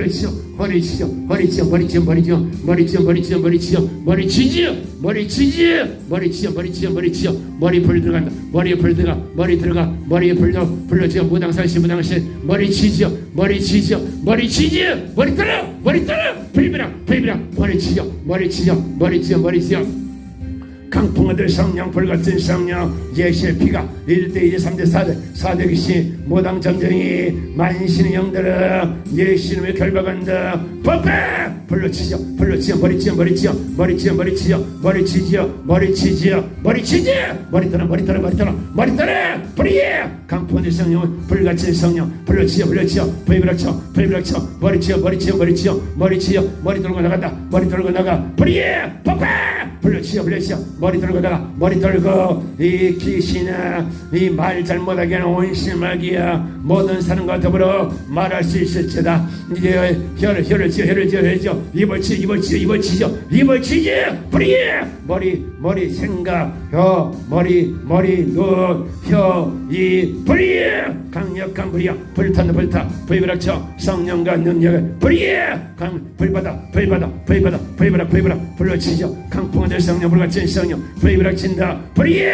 불러치죠 허리 치죠 허리 치죠 머리 치죠 머리 치죠 머리 치죠 머리 치죠 머리 불 들어간다 머리에 불 들어가 머리 들어가 머리에 불 들어 불러치죠 무당산시 무당시 머리 치지요 머리 치지요 머리 들어 불비랑 불비랑 머리 치죠 머리 치죠 머리 치죠 머리 치죠 강풍어들 성령 불같은 성령 예수의 피가 1대 1, 3대 4대 4대 귀신 모당 점쟁이 만신의 영들은 예수님의 결박한다. 법배 불러치죠. 불러치죠. 머리치죠. 머리치죠. 머리치죠. 머리치죠. 머리치지요. 머리치지요. 머리치지! 머리 떠나 머리 떠나 머리 떠나 머리 떠나 불이에! 강풍어들 성령은 불같은 성령. 불러치죠. 불러치죠. 불이브락쳐. 불이브락쳐. 머리치죠. 머리치죠. 머리치죠. 머리치죠. 머리 들고 나간다. 머리 들고 나가. 불이에! 법배 불러치죠 불러치죠 머리 들고 나가 머리 들고 이 귀신아 이 말 잘못하게 하는 온심하기야 모든 사람과 더불어 말할 수 있을지다. 이제 혀를 혀를 치어 혀를 치어 혀를 치어. 입을 치 입을 치어 입을 치죠 입을 치지! 뿌리 머리 머리 생각 혀 머리 머리 눈혀이 뿌리 강력한 불이야. 불타는 불타. 불비락쳐 성령과 능력을 불이 강 불바다 불바다 불바다 불바다 불바다 불러치죠. 강풍 을들 성령 불같은 성령 불비락친다. 불이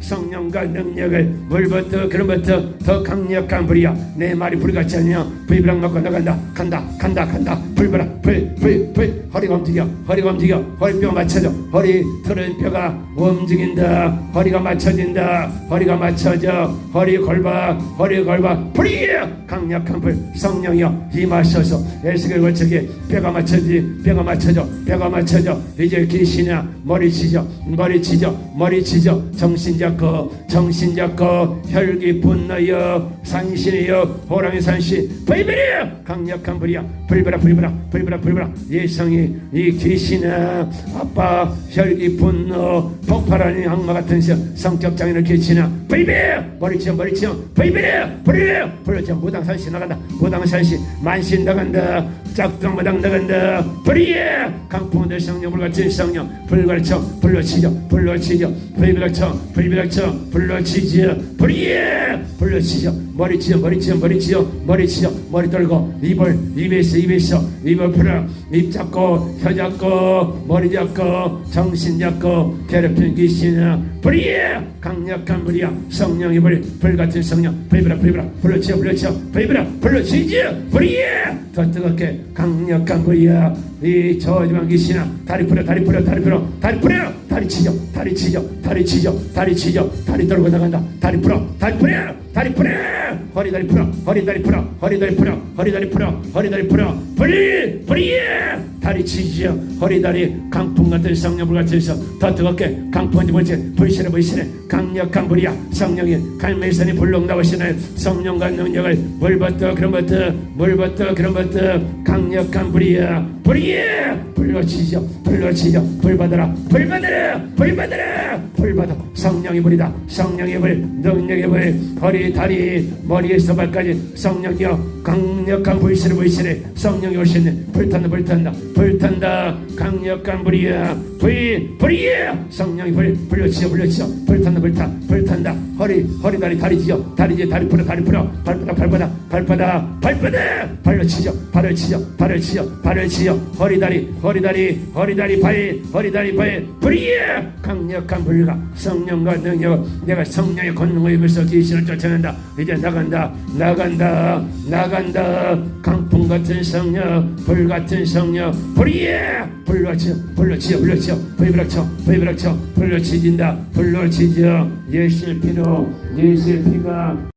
성령과 능력을 물부터 그런부터 더 강력한 불이야 내 말이 불같지 않냐? 불비락 맞고 나간다. 간다 간다 간다. 불바락 불불불. 허리가 움직여 허리가 움직여. 허리뼈 맞춰져. 허리 틀은 뼈가 움직인다. 허리가 맞춰진다. 허리가 맞춰져. 허리 걸바 허리 걸바. 불이 강력한 불. 성령이여 임하셔서. 에스겔 거쳐게 뼈가 맞춰지 뼈가 맞춰져 뼈가 맞춰져. 이제 귀신이야 머리 치죠 머리 치죠 머리 치죠 정신 잡고 정신 잡고 혈기 분노여 산신이여. 호랑이 산신. 불비려 강력한 불이야. 불비라 불비라 불비라 불비라 예성이 이 귀신아 아빠 혈기 분노 폭발하는 악마 같은 성 성격 장애를 끼치나. 불비려 머리 치죠 머리 치죠 불비려 불비려 불비려 무당 산신 나간다. 무당 산신 만신 나간다 짝퉁 무당 나간다. 불이에 강풍들 성령 불같은 성령. 불가르쳐 불러치죠 불러치죠. 불비락쳐 불비락쳐 불러치죠 불이에 불러치죠 머리 치죠 머리 치죠 머리 치죠 머리 치죠 머리 떨고 입을 입에서 입에서 입을 풀어. 입 잡고 혀 잡고 머리 잡고 정신 잡고 괴롭힌 귀신아 불이에 강력한 불이야. 성령의 불 불같은 성령. 불비라 불비라. 불러치죠 불러치죠 불비라 불러치죠 불이에 더 뜨겁게 강력한 불이야 이 저지방 귀신아 다리 풀어 다리 풀어 다리 풀어 다리 풀어 다리 치죠 다리 치죠 다리 치죠 다리 치죠. 다리 떨고 나간다. 다리 풀어 다리 풀어 다리 풀어 허리 다리 풀어 허리 다리 풀어 허리 다리 풀어 허리 다리 풀어 허리 다리 풀어 불이 불이 다리 치지요. 허리 다리 강풍 같은 성령불 같은 더 뜨겁게 강풍한지 볼지 불신의 불신의 강력한 불이야. 성령이 갈매선이 불룩 나오시는 성령과 능력을 물부터 그런 것들 물부터 그런 것들 강력한 불이야. 불이야 불러치죠. 불러치죠. 불받아라. 불받아라. 불받아라. 불받아. 성령의 불이다. 성령의 불 능력의 불 허리 다리 머리에서 발까지 성령이여 강력한 불신의 불신의 성령이 오시는 불탄다 불탄다. 불탄다. 강력한 불이야 불 불이야 성령이 불 불러치죠 불러치죠. 불탄다 불타 불탄다. 허리 허리 다리 다리 지죠. 다리 지 다리 풀어 다리 풀어. 발바닥 발바닥 발바닥. 발바닥! 발로 치죠. 발을 치죠. 발을 치죠. 발을 치죠. 허리 다리 허리 다리 허리 다리 발 허리 다리 발 불이야 강력한 불가 성령과 능력. 내가 성령의 권능을 입어서 귀신을 쫓아낸다. 이제 나간다. 나간다. 나간다. 강풍 같은 성령 불 같은 성령. 불이야 불로 치죠 불로 치죠 불로 치죠 불비락 쳐 불비락 쳐. 불로 치진다. 불로 치죠 예수의 피로 예수의 피가